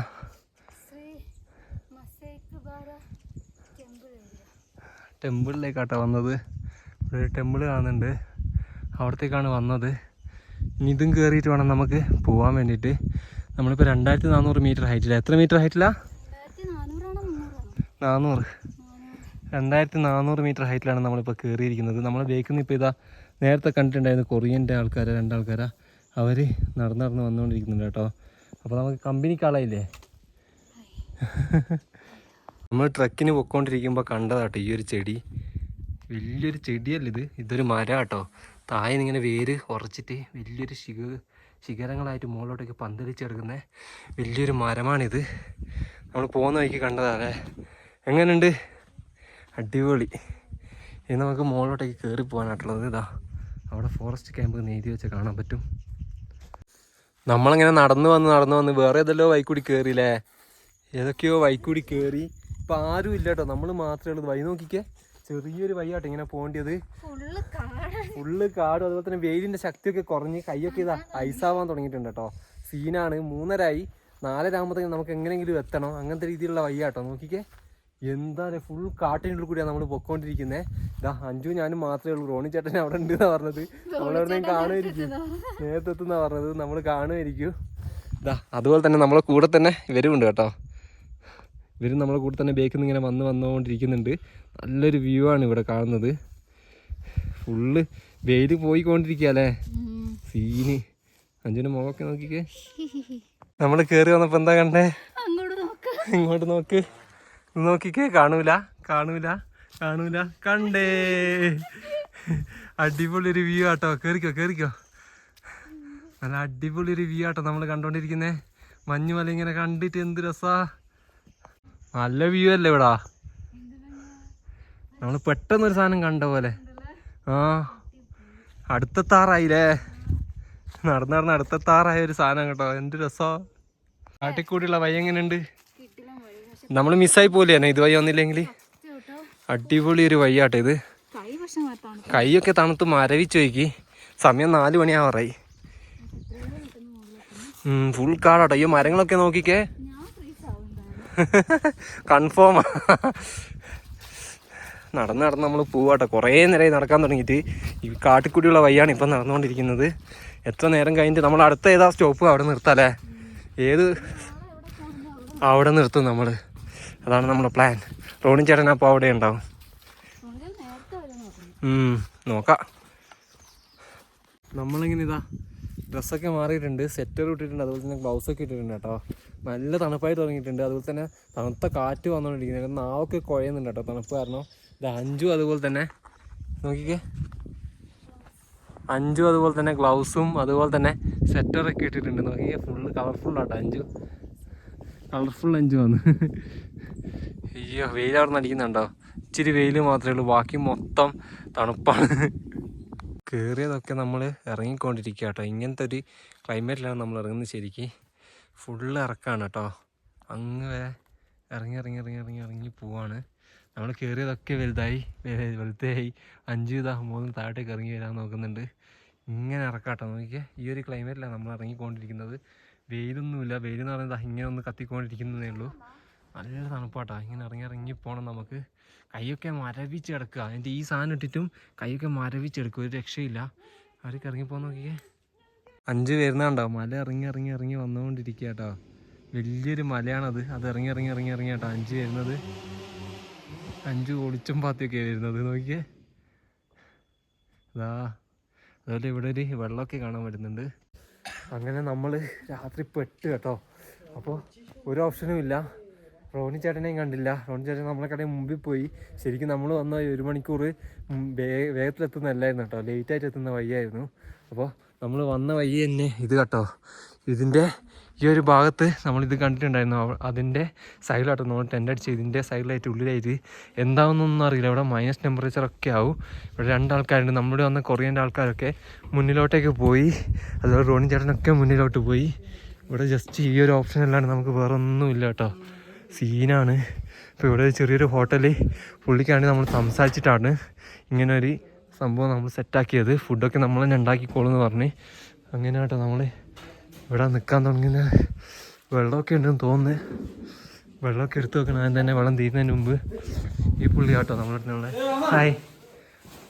ടെമ്പിളിലേക്കാട്ടോ വന്നത്. ഇവിടെ ഒരു ടെമ്പിൾ കാണുന്നുണ്ട്. അവിടത്തേക്കാണ് വന്നത്. ഇനി ഇതും കയറിയിട്ട് വേണം നമുക്ക് പോവാൻ വേണ്ടിയിട്ട്. നമ്മളിപ്പോൾ രണ്ടായിരത്തി നാനൂറ് മീറ്റർ ഹൈറ്റില്ല എത്ര മീറ്റർ ഹൈറ്റിലാ രണ്ടായിരത്തി നാനൂറാണോ മുന്നൂറാണോ നാനൂറ് രണ്ടായിരത്തി നാനൂറ് മീറ്റർ ഹൈറ്റിലാണ് നമ്മളിപ്പോൾ കയറിയിരിക്കുന്നത് നമ്മൾ ബേക്കിൽ നിന്ന് ഇപ്പോൾ ഇതാ നേരത്തെ കണ്ടിട്ടുണ്ടായിരുന്നു കൊറിയന്റെ ആൾക്കാരെ രണ്ടാൾക്കാരാ. അവർ നടന്ന് നടന്ന് വന്നുകൊണ്ടിരിക്കുന്നുണ്ട് കേട്ടോ. അപ്പോൾ നമുക്ക് കമ്പനിക്ക് ആളായില്ലേ? നമ്മൾ ട്രക്കിന് പൊക്കോണ്ടിരിക്കുമ്പോൾ കണ്ടതാട്ടോ ഈ ഒരു ചെടി. വലിയൊരു ചെടിയല്ല ഇത്? ഇതൊരു മരം കേട്ടോ. താഴെ ഇങ്ങനെ വേര് ഉറച്ചിട്ട് വലിയൊരു ശിഖ ശിഖരങ്ങളായിട്ട് മുകളിലോട്ടേക്ക് പന്തലിച്ചെടുക്കുന്ന വലിയൊരു മരമാണിത്. നമ്മൾ പോകുന്ന വഴിക്ക് കണ്ടതാണേ. എങ്ങനെയുണ്ട് അടിപൊളി. ഇനി നമുക്ക് മുകളിലോട്ടേക്ക് കയറി പോകാനായിട്ടുള്ളത് ഇതാ. അവിടെ ഫോറസ്റ്റ് ക്യാമ്പ് നീതി വെച്ച് കാണാൻ പറ്റും. നമ്മളിങ്ങനെ നടന്നു വന്ന് നടന്നു വന്ന് വേറെ ഏതല്ലോ വൈക്കൂടി കയറിയില്ലേ ഏതൊക്കെയോ വൈക്കൂടി കയറി ഇപ്പം ആരും ഇല്ല കേട്ടോ. നമ്മൾ മാത്രമേ ഉള്ളൂ. വഴി നോക്കിക്കേ. ചെറിയൊരു വഴിയാട്ടോ ഇങ്ങനെ പോകേണ്ടത്. ഫുള്ള് കാടും അതുപോലെ തന്നെ വെയിലിന്റെ ശക്തിയൊക്കെ കുറഞ്ഞ് കൈയൊക്കെ ഇതാ ഐസാവാൻ തുടങ്ങിയിട്ടുണ്ട് കേട്ടോ. സീനാണ്. മൂന്നരായി. നാലര ആകുമ്പോഴത്തേക്കും നമുക്ക് എങ്ങനെയെങ്കിലും എത്തണം. അങ്ങനത്തെ രീതിയിലുള്ള വയ്യാട്ടോ നോക്കിക്കേ. എന്താ ഫുൾ കാട്ടിനുള്ളിൽ കൂടിയാണ് നമ്മൾ പൊക്കോണ്ടിരിക്കുന്നത് ഇതാ അഞ്ചു ഞാനും മാത്രമേ ഉള്ളൂ. റോണി ചേട്ടൻ അവിടെ ഉണ്ട് എന്നാ പറഞ്ഞത് നമ്മളവിടെ കാണുമായിരിക്കും. നേരത്തെ എത്തുന്ന പറഞ്ഞത്. നമ്മൾ കാണുമായിരിക്കും. ഇതാ അതുപോലെ തന്നെ നമ്മളെ കൂടെ തന്നെ ഇവരും ഉണ്ട് കേട്ടോ. ഇവരും നമ്മളെ കൂടെ തന്നെ ബേക്കിൽ നിന്ന് ഇങ്ങനെ വന്ന് വന്നുകൊണ്ടിരിക്കുന്നുണ്ട് നല്ലൊരു വ്യൂ ആണ് ഇവിടെ കാണുന്നത്. ഫുള്ള് വെയിൽ പോയിക്കൊണ്ടിരിക്കുക അല്ലേ? സീന്. അഞ്ചിന് മുഖമൊക്കെ നോക്കിക്കേ. നമ്മൾ കേറി വന്നപ്പോ എന്താ കണ്ടേ? ഇങ്ങോട്ട് നോക്ക്. നോക്കിക്കേ കാണൂല കാണൂല കാണൂല. കണ്ടേ. അടിപൊളി ഒരു വ്യൂ ആട്ടോ. കേറിക്കോ കേറിക്കോ. നല്ല അടിപൊളി ഒരു വ്യൂ ആട്ടോ നമ്മൾ കണ്ടോണ്ടിരിക്കുന്നേ. മഞ്ഞുമല ഇങ്ങനെ കണ്ടിട്ട് എന്ത് രസാ. നല്ല വ്യൂ അല്ലേ ഇവിടാ? നമ്മൾ പെട്ടെന്നൊരു സാധനം കണ്ട പോലെ. ആ. അടുത്തെത്താറായില്ലേ? നടന്ന് നടന്ന് അടുത്തെത്താറായ ഒരു സാധനം കേട്ടോ. എന്ത് രസോ. കാട്ടിക്കൂടിയുള്ള വഴി എങ്ങനെയുണ്ട്? നമ്മൾ മിസ്സായി പോലെയാണ് ഇത് വഴി വന്നില്ലെങ്കിൽ അടിപൊളി ഒരു വഴിയാട്ടോ ഇത്. കൈയൊക്കെ തണുത്ത് മരവിച്ച് നോക്കി സമയം നാല് മണിയാവാറായി. ഫുൾ കാടാട്ടോ. അയ്യോ മരങ്ങളൊക്കെ നോക്കിക്കേ ഞാൻ ഫ്രീസ് ആവും എന്തായാലും കൺഫേം. നടന്ന് നടന്ന് നമ്മൾ പോവാട്ടെ. കുറേ നേരമായി നടക്കാൻ തുടങ്ങിയിട്ട്. ഈ കാട്ടിക്കൂടിയുള്ള വഴിയാണ് ഇപ്പം നടന്നുകൊണ്ടിരിക്കുന്നത്. എത്ര നേരം കഴിഞ്ഞിട്ട് നമ്മൾ അടുത്ത ഏതാ സ്റ്റോപ്പ് അവിടെ നിർത്താല്ലേ ഏത്? അവിടെ നിർത്തും നമ്മൾ അതാണ് നമ്മുടെ പ്ലാൻ. റോണി ചേട്ടൻ അപ്പോൾ അവിടെ ഉണ്ടാവും. നോക്കാം. നമ്മളിങ്ങനെ ഇതാ ഡ്രസ്സൊക്കെ മാറിയിട്ടുണ്ട്. സെറ്റർ ഇട്ടിട്ടുണ്ട്. അതുപോലെ തന്നെ ബ്ലൗസൊക്കെ ഇട്ടിട്ടുണ്ട് കേട്ടോ. നല്ല തണുപ്പായി തുടങ്ങിയിട്ടുണ്ട്. അതുപോലെ തന്നെ തണുത്ത കാറ്റ് വന്നുകൊണ്ടിരിക്കുന്നത് നാവൊക്കെ കുഴയുന്നുണ്ട് കേട്ടോ. തണുപ്പ് കാരണം ഇത് അഞ്ചും അതുപോലെ തന്നെ നോക്കിക്കേ. അഞ്ചും അതുപോലെ തന്നെ ഗ്ലൗസും അതുപോലെ തന്നെ സെറ്ററൊക്കെ ഇട്ടിട്ടുണ്ട്. നോക്കിക്കേ ഫുള്ള് കളർഫുൾ ആട്ടോ അഞ്ചു. കളർഫുൾ അഞ്ചു വന്ന് അയ്യോ വെയിൽ അവിടെ നിന്ന് അടിക്കുന്നുണ്ടോ ഇച്ചിരി വെയിൽ മാത്രമേ ഉള്ളൂ. ബാക്കി മൊത്തം തണുപ്പാണ്. കയറിയതൊക്കെ നമ്മൾ ഇറങ്ങിക്കൊണ്ടിരിക്കുക കേട്ടോ. ഇങ്ങനത്തെ ഒരു ക്ലൈമറ്റിലാണ് നമ്മൾ ഇറങ്ങുന്നത് ശരിക്ക്. ഫുള്ള് ഇറക്കാണ് കേട്ടോ അങ്ങ് ഇറങ്ങി ഇറങ്ങി ഇറങ്ങി ഇറങ്ങി ഇറങ്ങി പോവാണ്. നമ്മൾ കയറിയതൊക്കെ വലുതായി വലുതായി. അഞ്ച് ഇതാ മൂന്ന് താഴത്തേക്ക് ഇറങ്ങി വരാൻ നോക്കുന്നുണ്ട്. ഇങ്ങനെ ഇറക്കാട്ടോ. നോക്കിയാൽ ഈ ഒരു ക്ലൈമറ്റിലാണ് നമ്മൾ ഇറങ്ങിക്കൊണ്ടിരിക്കുന്നത്. വെയിലൊന്നുമില്ല. വെയിൽ എന്ന് പറയുന്നത് ഇങ്ങനെ ഒന്ന് കത്തിക്കൊണ്ടിരിക്കുന്നതേ ഉള്ളൂ. നല്ല തണുപ്പാട്ടോ. ഇങ്ങനെ ഇറങ്ങി ഇറങ്ങി പോകണം നമുക്ക്. കൈയൊക്കെ മരവിച്ച് കിടക്കുക. അതിന്റെ ഈ സാധനം ഇട്ടിട്ടും കൈയൊക്കെ മരവിച്ചെടുക്കുക ഒരു രക്ഷയില്ല. അവർക്ക് ഇറങ്ങിപ്പോ നോക്കിയേ അഞ്ച് വരുന്നുണ്ടോ? മല ഇറങ്ങി ഇറങ്ങി ഇറങ്ങി വന്നുകൊണ്ടിരിക്കുക കേട്ടോ വലിയൊരു മലയാണത്. അത് ഇറങ്ങി ഇറങ്ങി ഇറങ്ങി ഇറങ്ങി കേട്ടോ. അഞ്ച് വരുന്നത്. അഞ്ച് ഒളിച്ചും പാത്തിയൊക്കെ വരുന്നത്. നോക്കിയേ. അതാ അതുപോലെ ഇവിടെ ഒരു വെള്ളമൊക്കെ കാണാൻ വരുന്നുണ്ട് അങ്ങനെ നമ്മൾ രാത്രി പെട്ട് കേട്ടോ. അപ്പോൾ ഒരു ഓപ്ഷനും ഇല്ല. റോണി ചേട്ടനെയും കണ്ടില്ല. റോണി ചേട്ടൻ നമ്മളെ കടയിൽ മുമ്പിൽ പോയി. ശരിക്കും നമ്മൾ വന്ന ഒരു മണിക്കൂർ വേഗത്തിലെത്തുന്നതല്ലായിരുന്നു കേട്ടോ. ലേറ്റായിട്ട് എത്തുന്ന വഴിയായിരുന്നു. അപ്പോൾ നമ്മൾ വന്ന വഴി തന്നെ ഇത് കേട്ടോ. ഇതിന്റെ ഈ ഒരു ഭാഗത്ത് നമ്മളിത് കണ്ടിട്ടുണ്ടായിരുന്നു. അതിന്റെ സൈഡിലാട്ടോ നമ്മൾ ടെന്റ് അടിച്ച് ഇതിന്റെ സൈഡിലായിട്ട് ഉള്ളിലായിട്ട് എന്താണെന്നൊന്നും അറിയില്ല. ഇവിടെ മൈനസ് ടെമ്പറേച്ചർ ഒക്കെ ആവും. ഇവിടെ രണ്ടാൾക്കാരുണ്ട്. നമ്മുടെ വന്ന കൊറിയന്റെ ആൾക്കാരൊക്കെ മുന്നിലോട്ടേക്ക് പോയി. അതുപോലെ റോണി ചേട്ടനൊക്കെ മുന്നിലോട്ട് പോയി. ഇവിടെ ജസ്റ്റ് ഈ ഒരു ഓപ്ഷൻ അല്ലാണ്ട് നമുക്ക് വേറെ ഒന്നുമില്ല കേട്ടോ സീനാണ് ഇപ്പോൾ ഇവിടെ ചെറിയൊരു ഹോട്ടലിൽ പുള്ളിക്കാണ് നമ്മൾ സംസാരിച്ചിട്ടാണ് ഇങ്ങനൊരു സംഭവം നമ്മൾ സെറ്റാക്കിയത് ഫുഡൊക്കെ നമ്മൾ തന്നെ ഉണ്ടാക്കിക്കോളും എന്ന് പറഞ്ഞ് അങ്ങനെ കേട്ടോ നമ്മൾ ഇവിടെ നിൽക്കാൻ തുടങ്ങുന്ന വെള്ളമൊക്കെ ഉണ്ടെന്ന് തോന്നുന്നു വെള്ളമൊക്കെ എടുത്ത് വെക്കണം ആദ്യം തന്നെ വെള്ളം തീരുന്നതിന് മുമ്പ് ഈ പുള്ളി കേട്ടോ നമ്മളുടെ ഹായ്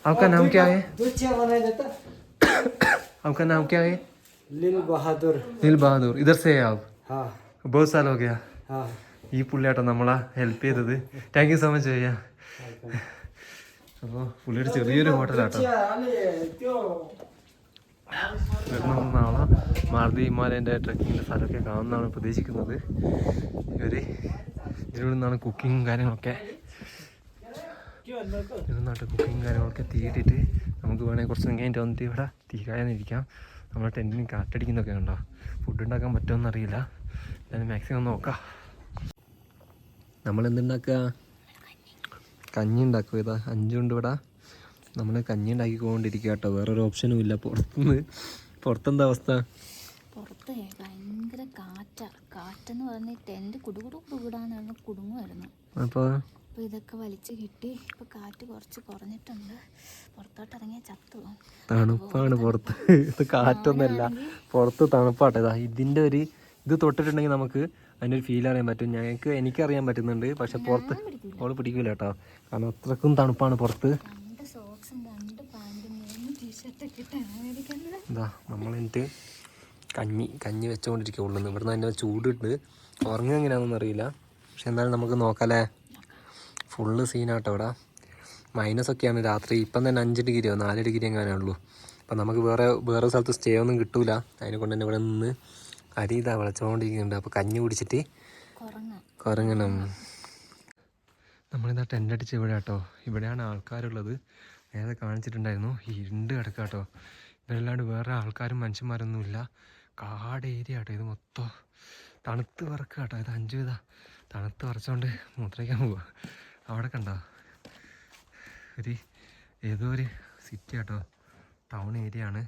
आपका नाम क्या है आपका नाम क्या है लिल बहादुर नील बहादुर इधर से है आप हाँ बहुत साल हो गया हाँ ഈ പുള്ളിയാട്ടോ നമ്മളെ ഹെൽപ്പ് ചെയ്തത് താങ്ക് യു സോ മച്ച് ചെയ്യാ അപ്പോൾ പുള്ളിയുടെ ചെറിയൊരു ഹോട്ടലാട്ടോ. നാളെ മാർദി ഹിമാലയന്റെ ട്രക്കിങ്ങിന്റെ സ്ഥലമൊക്കെ കാണുന്നതാണ് പ്രതീക്ഷിക്കുന്നത്. ഇവർ ഇതിലൂടെ നിന്നാണ് കുക്കിങ്ങും കാര്യങ്ങളൊക്കെ ഇരുന്നാട്ട് കുക്കിങ്ങും കാര്യങ്ങളൊക്കെ തീയിട്ടിട്ട് നമുക്ക് വേണമെങ്കിൽ കുറച്ച് കഴിഞ്ഞിട്ട് വന്നിട്ട് ഇവിടെ തീരാനിരിക്കാം നമ്മളെ ടെന്റിന് കാറ്റടിക്കുന്നൊക്കെ ഉണ്ടോ ഫുഡ് ഉണ്ടാക്കാൻ പറ്റുമെന്നറിയില്ല എന്തായാലും മാക്സിമം നോക്കാം. നമ്മൾ എന്തുണ്ടാക്കുക കഞ്ഞി ഉണ്ടാക്കുക ഇതാ അഞ്ചുണ്ട് ഇവിടെ നമ്മൾ കഞ്ഞി ഉണ്ടാക്കി കൊണ്ടിരിക്കുക കേട്ടോ. വേറൊരു ഓപ്ഷനും ഇല്ല. പുറത്തുനിന്ന് പുറത്തെന്താ അവസ്ഥ? പുറത്ത് ഭയങ്കര കാറ്റാ. കാറ്റെന്ന് പറഞ്ഞ് ടെന്റ് കുടുകുടു കുടുകൂടാന്ന് കുടുങ്ങുമായിരുന്നു അപ്പോൾ അപ്പോൾ ഇതൊക്കെ വലിച്ചു കിട്ടി ഇപ്പോൾ കാറ്റ് കുറച്ച് കുറഞ്ഞിട്ടുണ്ട്. പുറത്തോട്ട് ഇറങ്ങിയ ചത്തു തണുപ്പാണ് പുറത്ത്. ഇത് കാറ്റൊന്നുമല്ല പുറത്ത് തണുപ്പാട്ടെ. ഇതാ ഇതിന്റെ ഒരു ഇത് തൊട്ടിട്ടുണ്ടെങ്കിൽ നമുക്ക് അതിന്റെ ഒരു ഫീൽ അറിയാൻ പറ്റും. ഞങ്ങൾക്ക് എനിക്കറിയാൻ പറ്റുന്നുണ്ട്. പക്ഷെ പുറത്ത് അവൾ പിടിക്കൂല കേട്ടോ. കാരണം അത്രക്കും തണുപ്പാണ് പുറത്ത്. എന്താ നമ്മൾ എന്നിട്ട് കഞ്ഞി കഞ്ഞി വെച്ചുകൊണ്ടിരിക്കുക ഉള്ളുന്ന്. ഇവിടുന്ന് അതിന്റെ ചൂടിട്ട് ഉറങ്ങുക എങ്ങനെയാണെന്നൊന്നും അറിയില്ല. പക്ഷെ എന്തായാലും നമുക്ക് നോക്കാല്ലേ? ഫുള്ള് സീനാട്ടോ ഇവിടെ. മൈനസ് ഒക്കെയാണ് രാത്രി. ഇപ്പം തന്നെ അഞ്ച് ഡിഗ്രിയോ? നാല് ഡിഗ്രി എങ്ങാനേ ഉള്ളൂ അപ്പം നമുക്ക് വേറെ വേറെ സ്ഥലത്ത് സ്റ്റേ ഒന്നും കിട്ടൂല. അതിനെ കൊണ്ട് തന്നെ ഇവിടെ നിന്ന് അരി ഇതാ വിളച്ചുകൊണ്ടിരിക്കുന്നുണ്ട് അപ്പോൾ കഞ്ഞി കുടിച്ചിട്ട് കുറങ്ങാം. കുറങ്ങണം. നമ്മളിതാ ടെന്റ് അടിച്ച് ഇവിടെ കേട്ടോ ഇവിടെയാണ് ആൾക്കാരുള്ളത്. നേരത്തെ കാണിച്ചിട്ടുണ്ടായിരുന്നു. ഇരുണ്ട് കിടക്കുക കേട്ടോ ഇവരല്ലാണ്ട് വേറെ ആൾക്കാരും മനുഷ്യന്മാരൊന്നുമില്ല. കാട് ഏരിയ കേട്ടോ ഇത് മൊത്തം തണുത്ത് വറക്കുക കേട്ടോ ഇത് അഞ്ചു വിധ തണുത്ത് വറച്ചുകൊണ്ട് മൂത്രയ്ക്കാൻ പോവുക അവിടെ കണ്ടോ? ഒരു ഏതോ ഒരു സിറ്റി കേട്ടോ ടൗൺ ഏരിയ ആണ്.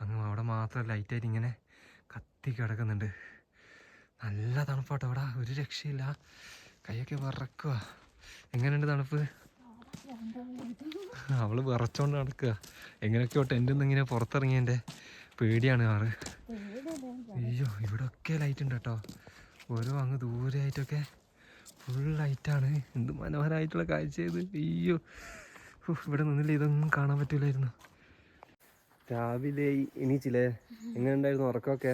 അങ്ങ് അവിടെ മാത്രം ലൈറ്റായിട്ട് ഇങ്ങനെ കത്തി കിടക്കുന്നുണ്ട്. നല്ല തണുപ്പാട്ടോ അവിടെ ഒരു രക്ഷയില്ല. കൈയൊക്കെ വിറക്കുക. എങ്ങനെയുണ്ട് തണുപ്പ്? അവൾ വിറച്ചോണ്ട് നടക്കുക. എങ്ങനെയൊക്കെയോ ടെന്റിൽ നിന്ന് ഇങ്ങനെ പുറത്തിറങ്ങിയതിന്റെ പേടിയാണ് ആറ് അയ്യോ ഇവിടെ ഒക്കെ ലൈറ്റ് ഉണ്ട് കേട്ടോ ഓരോ അങ്ങ് ദൂരെയായിട്ടൊക്കെ ഫുൾ ലൈറ്റാണ് എന്ത് മനോഹരമായിട്ടുള്ള കാഴ്ച ഇത്. അയ്യോ. ഇവിടെ നിന്നില്ല? ഇതൊന്നും കാണാൻ പറ്റൂലായിരുന്നു. രാവിലെ എണീച്ചില്ലേ? എങ്ങനെ ഉണ്ടായിരുന്നു ഉറക്കമൊക്കെ?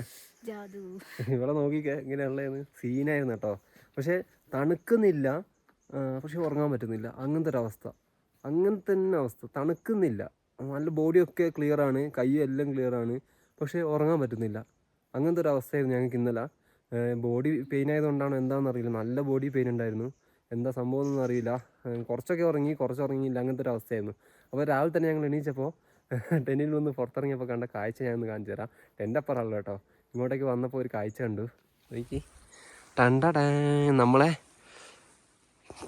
ഇവിടെ നോക്കിക്കേ ഇങ്ങനെയുള്ളതെന്ന് സീനായിരുന്നു കേട്ടോ. പക്ഷെ തണുക്കുന്നില്ല. പക്ഷെ ഉറങ്ങാൻ പറ്റുന്നില്ല. അങ്ങനത്തെ ഒരു അവസ്ഥ. അങ്ങനത്തെ തന്നെ അവസ്ഥ തണുക്കുന്നില്ല. നല്ല ബോഡിയൊക്കെ ക്ലിയർ ആണ് കൈയും എല്ലാം ക്ലിയർ ആണ് പക്ഷെ ഉറങ്ങാൻ പറ്റുന്നില്ല. അങ്ങനത്തെ ഒരു അവസ്ഥയായിരുന്നു ഞങ്ങൾക്ക് ഇന്നലെ. ബോഡി പെയിൻ ആയതുകൊണ്ടാണോ എന്താണെന്ന് അറിയില്ല. നല്ല ബോഡി പെയിൻ ഉണ്ടായിരുന്നു. എന്താ സംഭവം എന്നൊന്നും അറിയില്ല. കുറച്ചൊക്കെ ഉറങ്ങി കുറച്ച് ഉറങ്ങിയില്ല അങ്ങനത്തെ ഒരു അവസ്ഥയായിരുന്നു അപ്പോൾ രാവിലെ തന്നെ ഞങ്ങൾ എണീച്ചപ്പോൾ ടെന്നിൽ നിന്ന് പുറത്തിറങ്ങിയപ്പോൾ കണ്ട കാഴ്ച ഞാനൊന്ന് കാണിച്ചു തരാം. ടെന്റെ അപ്പുറമല്ല കേട്ടോ. ഇങ്ങോട്ടേക്ക് വന്നപ്പോൾ ഒരു കാഴ്ച കണ്ടു. നോക്കി. ടണ്ടടേ നമ്മളെ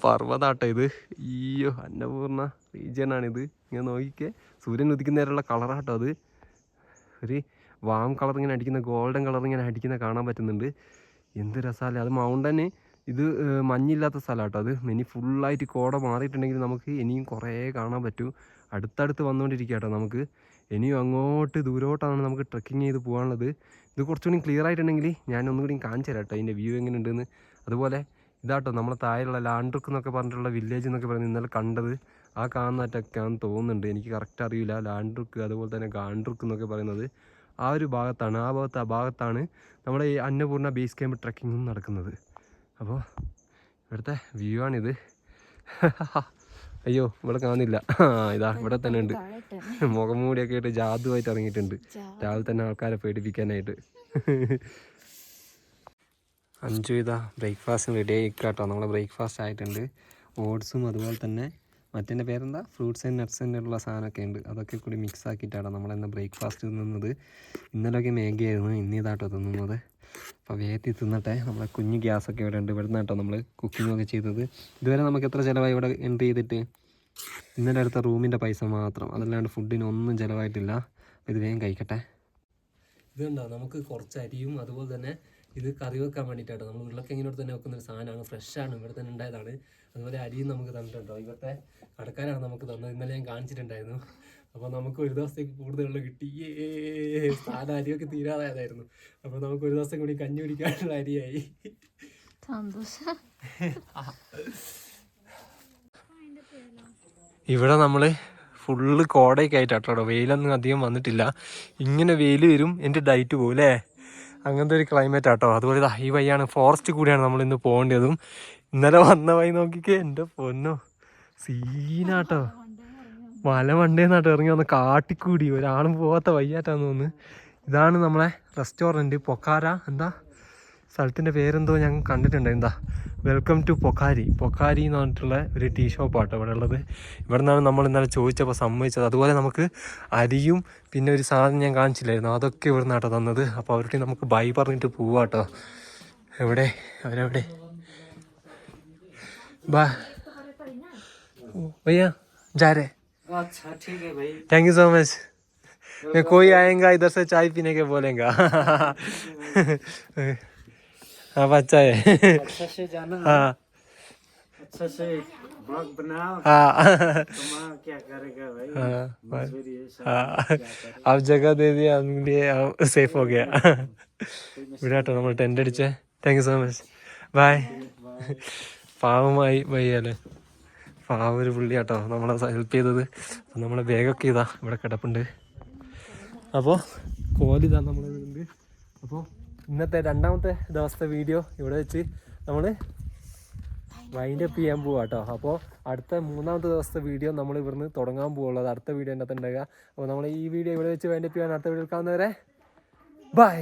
പർവതാട്ടോ ഇത്. അയ്യോ അന്നപൂർണ റീജിയനാണിത്. ഇങ്ങനെ നോക്കിക്കേ. സൂര്യൻ ഉദിക്കുന്ന നേരമുള്ള കളറാട്ടോ അത്. ഒരു വാം കളർ ഇങ്ങനെ അടിക്കുന്ന ഗോൾഡൻ കളർ ഇങ്ങനെ അടിക്കുന്ന കാണാൻ പറ്റുന്നുണ്ട്. എന്ത് രസമല്ലേ അത് മൗണ്ടന് ഇത് മഞ്ഞില്ലാത്ത മഞ്ഞില്ലാത്ത സ്ഥലമാട്ടോ അത്. ഇനി ഫുള്ളായിട്ട് കോട മാറിയിട്ടുണ്ടെങ്കിൽ നമുക്ക് ഇനിയും കുറേ കാണാൻ പറ്റും. അടുത്തടുത്ത് വന്നുകൊണ്ടിരിക്കുക കേട്ടോ നമുക്ക് ഇനിയും അങ്ങോട്ട് ദൂരോട്ടാണ് നമുക്ക് ട്രക്കിങ് ചെയ്ത് പോകാനുള്ളത്. ഇത് കുറച്ചുകൂടി ക്ലിയർ ആയിട്ടുണ്ടെങ്കിൽ ഞാൻ ഒന്നുകൂടി കാണിച്ചു തരാം കേട്ടോ വ്യൂ എങ്ങനെയുണ്ടെന്ന്. അതുപോലെ ഇതാട്ടോ നമ്മളെ താഴെയുള്ള ലാൻഡ്രുക്ക് എന്നൊക്കെ പറഞ്ഞിട്ടുള്ള വില്ലേജ് എന്നൊക്കെ പറയുന്നത് ഇന്നലെ കണ്ടത്. ആ കാണുന്നതൊക്കെയാണെന്ന് തോന്നുന്നുണ്ട്. എനിക്ക് കറക്റ്റ് അറിയില്ല. ലാൻഡ്രുക്ക് അതുപോലെ തന്നെ ഗാൻഡ്രുക്ക് എന്നൊക്കെ പറയുന്നത്. ആ ഒരു ഭാഗത്താണ്. ആ ഭാഗത്ത് ആ ഭാഗത്താണ് നമ്മുടെ ഈ അന്നപൂർണ ബേസ് ക്യാമ്പ് ട്രക്കിങ്ങും നടക്കുന്നത്. അപ്പോൾ ഇവിടുത്തെ വ്യൂ ആണിത്. അയ്യോ ഇവിടെ കാണുന്നില്ല. ആ ഇതാ ഇവിടെ തന്നെ ഉണ്ട്. മുഖം മൂടിയൊക്കെ ഇട്ട് ജാതുവായിട്ട് ഇറങ്ങിയിട്ടുണ്ട്. രാവിലെ തന്നെ ആൾക്കാരെ പേടിപ്പിക്കാനായിട്ട്. അഞ്ചു ഇതാ ബ്രേക്ക്ഫാസ്റ്റ് റെഡി ആയിക്കാട്ടോ നമ്മുടെ നമ്മളെ ബ്രേക്ക്ഫാസ്റ്റ് ആയിട്ടുണ്ട്. ഓട്സും അതുപോലെ തന്നെ മറ്റേ പേരെന്താ? ഫ്രൂട്ട്സ് ആൻഡ് നട്ട്സ് ഉള്ള സാധനമൊക്കെ ഉണ്ട്. അതൊക്കെ കൂടി മിക്സ് ആക്കിയിട്ടാണ് നമ്മളിന്ന് ബ്രേക്ക്ഫാസ്റ്റ് തിന്നുന്നത് ഇന്നലെയൊക്കെ മാഗി ആയിരുന്നു ഇന്നിതാട്ടോ തിന്നുന്നത്. അപ്പോൾ വേഗത്തിൽ തിന്നട്ടെ. നമ്മളെ കുഞ്ഞ് ഗ്യാസൊക്കെ ഇവിടെ ഉണ്ട്. ഇവിടെ കേട്ടോ നമ്മൾ കുക്കിംഗ് ഒക്കെ ചെയ്തത്. ഇതുവരെ നമുക്ക് എത്ര ചിലവായി ഇവിടെ എൻട്രി ചെയ്തിട്ട്? ഇന്നലെ അടുത്ത റൂമിന്റെ പൈസ മാത്രം. അതല്ലാണ്ട് ഫുഡിന് ഒന്നും ചിലവായിട്ടില്ല. ഇത് വേഗം കഴിക്കട്ടെ. ഇത് കണ്ടോ? നമുക്ക് കുറച്ച് അരിയും അതുപോലെ തന്നെ ഇത് കറി വെക്കാൻ വേണ്ടിയിട്ടാണ് നമ്മൾ ഉള്ളക്കെങ്ങനോട് തന്നെ വെക്കുന്ന ഒരു സാധനമാണ്. ഫ്രഷാണ് ഇവിടെ തന്നെ ഉണ്ടായതാണ്. അതുപോലെ അരിയും നമുക്ക് തന്നിട്ടുണ്ടോ? ഇവിടുത്തെ കടക്കാരാണ് നമുക്ക് തന്നത്. ഇന്നലെ ഞാൻ കാണിച്ചിട്ടുണ്ടായിരുന്നു. അപ്പോൾ നമുക്ക് ഒരു ദിവസത്തേക്ക് കൂടുതലുള്ള കിട്ടിയേ സാധാ സാധനം അരിയൊക്കെ തീരാതായതായിരുന്നു. അപ്പോൾ നമുക്ക് ഒരു ദിവസം കൂടി കഞ്ഞി കുടിക്കാനുള്ള അരിയായി. സന്തോഷം. ഇവിടെ നമ്മൾ ഫുള്ള് കോടയൊക്കെ ആയിട്ടാട്ടോ. വെയിലൊന്നും അധികം വന്നിട്ടില്ല. ഇങ്ങനെ വെയിൽ വരും എന്റെ ഡയറ്റ് പോകും അല്ലേ? അങ്ങനത്തെ ഒരു ക്ലൈമറ്റ് ആട്ടോ. അതുപോലെ ദാ ഈ വഴിയാണ് ഫോറസ്റ്റ് കൂടിയാണ് നമ്മൾ ഇന്ന് പോകേണ്ടതും. ഇന്നലെ വന്ന വഴി നോക്കിക്കേ എന്റെ പൊന്നോ. സീനാട്ടോ. മല മണ്ടേന്നാട്ടോ ഇറങ്ങി വന്ന് കാട്ടിക്കൂടി. ഒരാളും പോവാത്ത വയ്യാറ്റാന്ന് തോന്നുന്നു. ഇതാണ് നമ്മളെ റെസ്റ്റോറന്റ് പൊക്കാര. എന്താ? സ്ഥലത്തിന്റെ പേരെന്തോ ഞാൻ കണ്ടിട്ടുണ്ട്. എന്താ? Welcome to പൊക്കാരി. പൊക്കാരി എന്ന് പറഞ്ഞിട്ടുള്ള ഒരു ടീ ഷോപ്പാട്ടോ ഇവിടെ ഉള്ളത്. ഇവിടെ നിന്നാണ് നമ്മൾ ഇന്നലെ ചോദിച്ചപ്പോൾ സമ്മതിച്ചത്. അതുപോലെ നമുക്ക് അരിയും പിന്നെ ഒരു സാധനം ഞാൻ കാണിച്ചില്ലായിരുന്നു. അതൊക്കെ ഇവിടെ നിന്നാട്ടോ തന്നത്. അപ്പോൾ അവരുടെ നമുക്ക് ബൈ പറഞ്ഞിട്ട് പോവാട്ടോ. എവിടെ? അവരെവിടെ? बाय भैया जा रहे। अच्छा ठीक है भाई। थैंक यू सो मच मैं कोई आएगा इधर से चाय पीने के बोलेगा। हाँ, अब अच्छा है। अच्छा से हाँ। अच्छा से ब्लॉग बनाओ। हाँ। तो क्या करेगा भाई? हाँ आप हाँ। जगह दे दिया हम लिए अब सेफ़ हो गया। विराट और टेंडेड चे। Thank you so much bye പാവമായി വയ്യാൽ. പാവ ഒരു പുള്ളി കേട്ടോ നമ്മളെ ഹെൽപ്പ് ചെയ്തത്. അപ്പം നമ്മളെ ബാഗൊക്കെ ഇതാ ഇവിടെ കിടപ്പുണ്ട്. അപ്പോൾ കോലിതാ നമ്മളെ ഉണ്ട് അപ്പോൾ ഇന്നത്തെ രണ്ടാമത്തെ ദിവസത്തെ വീഡിയോ ഇവിടെ വെച്ച് നമ്മൾ വൈൻഡ് അപ്പ് ചെയ്യാൻ പോവാ കേട്ടോ അപ്പോൾ അടുത്ത മൂന്നാമത്തെ ദിവസത്തെ വീഡിയോ നമ്മൾ ഇവിടുന്ന് തുടങ്ങാൻ പോവുള്ളത്. അടുത്ത വീഡിയോ അതിനകത്ത് ഉണ്ടാകുക അപ്പോൾ നമ്മൾ ഈ വീഡിയോ ഇവിടെ വെച്ച് വൈൻഡ് അപ്പ് ചെയ്യാൻ അടുത്ത വീഡിയോ എടുക്കാവുന്നവരെ ബൈ